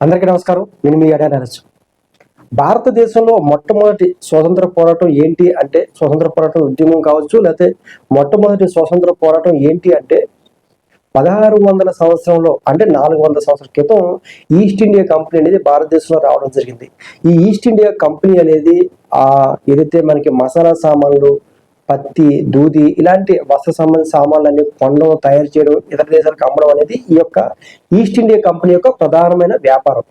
అందరికీ నమస్కారం. నేను మీ అడా నరసు భారతదేశంలో మొట్టమొదటి స్వతంత్ర పోరాటం ఏంటి అంటే స్వతంత్ర పోరాటం ఉద్యమం కావచ్చు లేకపోతే మొట్టమొదటి స్వతంత్ర పోరాటం ఏంటి అంటే పదహారు వందల సంవత్సరంలో అంటే నాలుగు వందల సంవత్సరాల క్రితం ఈస్ట్ ఇండియా కంపెనీ అనేది భారతదేశంలో రావడం జరిగింది. ఈ ఈస్ట్ ఇండియా కంపెనీ అనేది ఏదైతే మనకి మసాలా సామాన్లు పత్తి దూది ఇలాంటి వస్త్ర సంబంధిత సామాన్లన్నీ కొండం తయారు చేయడం ఇతర దేశాలకు అమ్మడం అనేది ఈ యొక్క ఈస్ట్ ఇండియా కంపెనీ యొక్క ప్రధానమైన వ్యాపారం.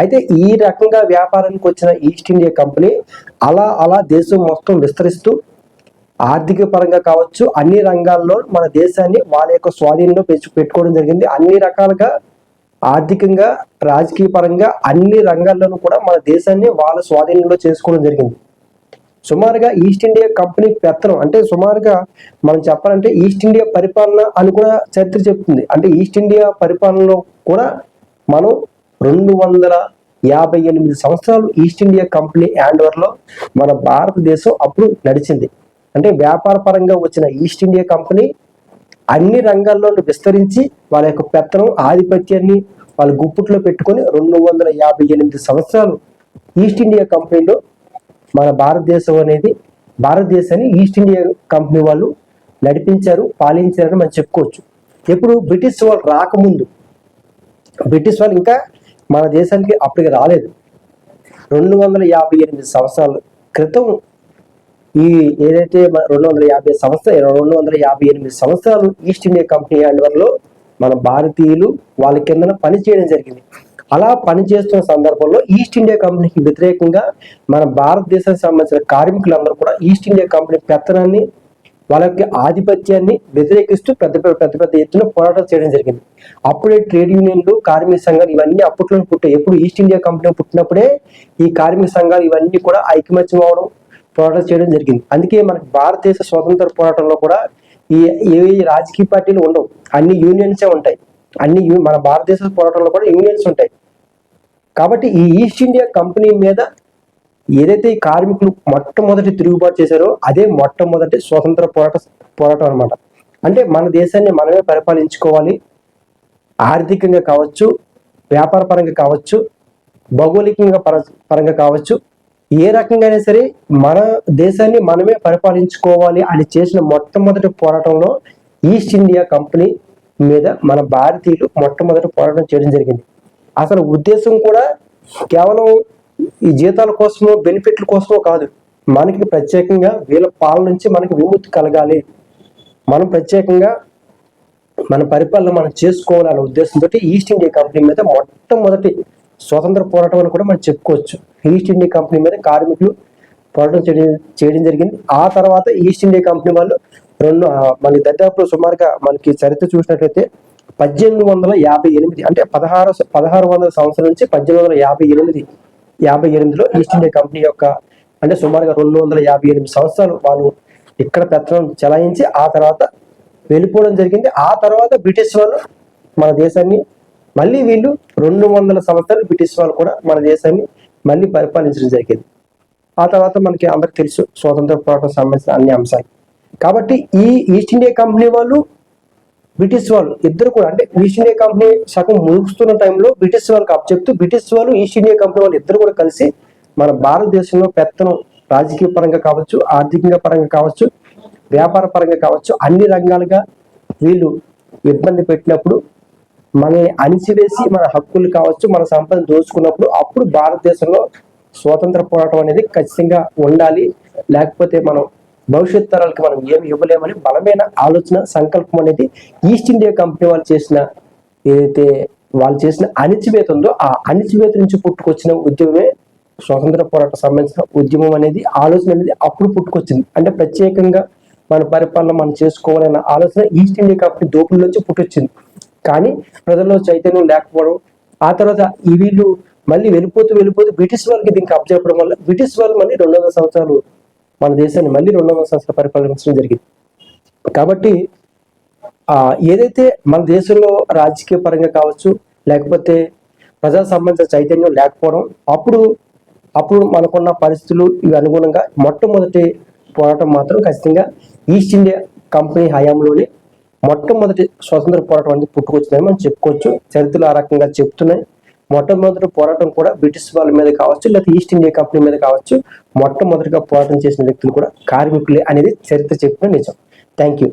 అయితే ఈ రకంగా వ్యాపారానికి వచ్చిన ఈస్ట్ ఇండియా కంపెనీ అలా అలా దేశం మొత్తం విస్తరిస్తూ ఆర్థిక పరంగా కావచ్చు అన్ని రంగాల్లో మన దేశాన్ని వాళ్ళ యొక్క స్వాధీనంలో పెంచు పెట్టుకోవడం జరిగింది. అన్ని రకాలుగా ఆర్థికంగా రాజకీయ పరంగా అన్ని రంగాల్లోనూ కూడా మన దేశాన్ని వాళ్ళ స్వాధీనంలో చేసుకోవడం జరిగింది. సుమారుగా ఈస్ట్ ఇండియా కంపెనీ పెత్తనం. అంటే సుమారుగా మనం చెప్పాలంటే ఈస్ట్ ఇండియా పరిపాలన అని కూడా చరిత్ర చెప్తుంది. అంటే ఈస్ట్ ఇండియా పరిపాలనలో కూడా మనం రెండు వందల యాభై ఎనిమిది సంవత్సరాలు ఈస్ట్ ఇండియా కంపెనీ హ్యాండ్ఓవర్లో మన భారతదేశం అప్పుడు నడిచింది. అంటే వ్యాపార పరంగా వచ్చిన ఈస్ట్ ఇండియా కంపెనీ అన్ని రంగాల్లో విస్తరించి వాళ్ళ యొక్క పెత్తనం ఆధిపత్యాన్ని వాళ్ళ గుప్పుట్లో పెట్టుకొని రెండు వందల యాభై ఎనిమిది సంవత్సరాలు ఈస్ట్ ఇండియా కంపెనీలో మన భారతదేశం అనేది భారతదేశాన్ని ఈస్ట్ ఇండియా కంపెనీ వాళ్ళు నడిపించారు పాలించారని మనం చెప్పుకోవచ్చు. ఎప్పుడు బ్రిటిష్ వాళ్ళు రాకముందు బ్రిటిష్ వాళ్ళు ఇంకా మన దేశానికి అప్పటికి రాలేదు. రెండు వందల యాభై ఎనిమిది సంవత్సరాల క్రితం ఈ ఏదైతే మన రెండు వందల యాభై సంవత్సరాలు రెండు వందల యాభై ఎనిమిది సంవత్సరాలు ఈస్ట్ ఇండియా కంపెనీ హ్యాండ్వర్లో మన భారతీయులు వాళ్ళ కిందన పని చేయడం జరిగింది. అలా పనిచేస్తున్న సందర్భంలో ఈస్ట్ ఇండియా కంపెనీకి వ్యతిరేకంగా మన భారతదేశానికి సంబంధించిన కార్మికులందరూ కూడా ఈస్ట్ ఇండియా కంపెనీ పెత్తనాన్ని వాళ్ళ యొక్క ఆధిపత్యాన్ని వ్యతిరేకిస్తూ పెద్ద పెద్ద పెద్ద పెద్ద ఎత్తున పోరాటం చేయడం జరిగింది. అప్పుడే ట్రేడ్ యూనియన్లు కార్మిక సంఘాలు ఇవన్నీ అప్పట్లో పుట్టాయి. ఎప్పుడు ఈస్ట్ ఇండియా కంపెనీ పుట్టినప్పుడే ఈ కార్మిక సంఘాలు ఇవన్నీ కూడా ఐకమత్యం అవడం పోరాటం చేయడం జరిగింది. అందుకే మనకి భారతదేశ స్వతంత్ర పోరాటంలో కూడా ఈ ఏ రాజకీయ పార్టీలు ఉండవు. అన్ని యూనియన్సే ఉంటాయి. అన్ని మన భారతదేశ పోరాటంలో కూడా యూనియన్స్ ఉంటాయి. కాబట్టి ఈ ఈస్ట్ ఇండియా కంపెనీ మీద ఏదైతే ఈ కార్మికులు మొట్టమొదటి తిరుగుబాటు చేశారో అదే మొట్టమొదటి స్వతంత్ర పోరాట పోరాటం అన్నమాట. అంటే మన దేశాన్ని మనమే పరిపాలించుకోవాలి. ఆర్థికంగా కావచ్చు వ్యాపార పరంగా కావచ్చు భౌగోళికంగా పర పరంగా కావచ్చు ఏ రకంగా అయినా సరే మన దేశాన్ని మనమే పరిపాలించుకోవాలి అని చేసిన మొట్టమొదటి పోరాటంలో ఈస్ట్ ఇండియా కంపెనీ మీద మన భారతీయులు మొట్టమొదటి పోరాటం చేయడం జరిగింది. అసలు ఉద్దేశం కూడా కేవలం ఈ జీతాల కోసమో బెనిఫిట్ల కోసమో కాదు. మనకి ప్రత్యేకంగా వీళ్ళ పాలన నుంచి మనకి విముక్తి కలగాలి. మనం ప్రత్యేకంగా మన పరిపాలన మనం చేసుకోవాలనే ఉద్దేశంతో ఈస్ట్ ఇండియా కంపెనీ మీద మొట్టమొదటి స్వతంత్ర పోరాటం అని కూడా మనం చెప్పుకోవచ్చు. ఈస్ట్ ఇండియా కంపెనీ మీద కార్మికులు పోరాటం చేయడం చేయడం జరిగింది. ఆ తర్వాత ఈస్ట్ ఇండియా కంపెనీ వాళ్ళు రెండు మనకి దర్దాపు సుమారుగా మనకి చరిత్ర చూసినట్లయితే పద్దెనిమిది వందల యాభై ఎనిమిది అంటే పదహారు పదహారు వందల సంవత్సరం నుంచి పద్దెనిమిది వందల యాభై ఎనిమిది యాభై ఎనిమిదిలో ఈస్ట్ ఇండియా కంపెనీ యొక్క అంటే సుమారుగా రెండు వందల యాభై ఎనిమిది సంవత్సరాలు వాళ్ళు ఇక్కడ పెత్తనం చెలాయించి ఆ తర్వాత వెళ్ళిపోవడం జరిగింది. ఆ తర్వాత బ్రిటిష్ వాళ్ళు మన దేశాన్ని మళ్ళీ వీళ్ళు రెండు వందల సంవత్సరాలు బ్రిటిష్ వాళ్ళు కూడా మన దేశాన్ని మళ్ళీ పరిపాలించడం జరిగింది. ఆ తర్వాత మనకి అందరికి తెలుసు స్వాతంత్ర పోరాటం సంబంధించిన అన్ని అంశాలు. కాబట్టి ఈ ఈస్ట్ ఇండియా కంపెనీ వాళ్ళు బ్రిటిష్ వాళ్ళు ఇద్దరు కూడా అంటే ఈస్ట్ ఇండియా కంపెనీ సగం ముగుస్తున్న టైంలో బ్రిటిష్ వాళ్ళకి అప్పచెప్తూ బ్రిటిష్ వాళ్ళు ఈస్ట్ ఇండియా కంపెనీ వాళ్ళు ఇద్దరు కూడా కలిసి మన భారతదేశంలో పెత్తనం రాజకీయ పరంగా కావచ్చు ఆర్థికంగా పరంగా కావచ్చు వ్యాపార పరంగా కావచ్చు అన్ని రంగాలుగా వీళ్ళు ఇబ్బంది పెట్టినప్పుడు మనల్ని అణిచివేసి మన హక్కులు కావచ్చు మన సంపద దోచుకున్నప్పుడు అప్పుడు భారతదేశంలో స్వాతంత్ర పోరాటం అనేది ఖచ్చితంగా ఉండాలి. లేకపోతే మనం భవిష్యత్ తరాలకు మనం ఏమి ఇవ్వలేమని బలమైన ఆలోచన సంకల్పం అనేది ఈస్ట్ ఇండియా కంపెనీ వాళ్ళు చేసిన ఏదైతే వాళ్ళు చేసిన అణిచివేత ఉందో ఆ అణిచివేత నుంచి పుట్టుకొచ్చిన ఉద్యమమే స్వాతంత్ర పోరాట సంబంధించిన ఉద్యమం అనేది ఆలోచన అనేది అప్పుడు పుట్టుకొచ్చింది. అంటే ప్రత్యేకంగా మన పరిపాలన మనం చేసుకోవాలన్న ఆలోచన ఈస్ట్ ఇండియా కంపెనీ దోపిడి నుంచి పుట్టొచ్చింది. కానీ ప్రజల్లో చైతన్యం లేకపోవడం ఆ తర్వాత ఈ వీళ్ళు మళ్ళీ వెళ్ళిపోతూ వెళ్ళిపోతూ బ్రిటిష్ వాళ్ళకి దీనికి అప్ చెప్పడం వల్ల బ్రిటిష్ వాళ్ళు మళ్ళీ రెండు వందల సంవత్సరాలు మన దేశాన్ని మళ్ళీ రెండు వందల సంవత్సరాలు పరిపాలించడం జరిగింది. కాబట్టి ఆ ఏదైతే మన దేశంలో రాజకీయ పరంగా కావచ్చు లేకపోతే ప్రజా సంబంధించిన చైతన్యం లేకపోవడం అప్పుడు అప్పుడు మనకున్న పరిస్థితులు ఇవి అనుగుణంగా మొట్టమొదటి పోరాటం మాత్రం ఖచ్చితంగా ఈస్ట్ ఇండియా కంపెనీ హయాంలోనే మొట్టమొదటి స్వతంత్ర పోరాటం అనేది పుట్టుకొచ్చిందని మనం చెప్పుకోవచ్చు. చరిత్రలు ఆ రకంగా చెప్తున్నాయి. మొట్టమొదటి పోరాటం కూడా బ్రిటిష్ వాళ్ళ మీద కావచ్చు లేకపోతే ఈస్ట్ ఇండియా కంపెనీ మీద కావచ్చు మొట్టమొదటిగా పోరాటం చేసిన వ్యక్తులు కూడా కార్మికులే అనేది చరిత్ర చెప్పిన నిజం. Thank you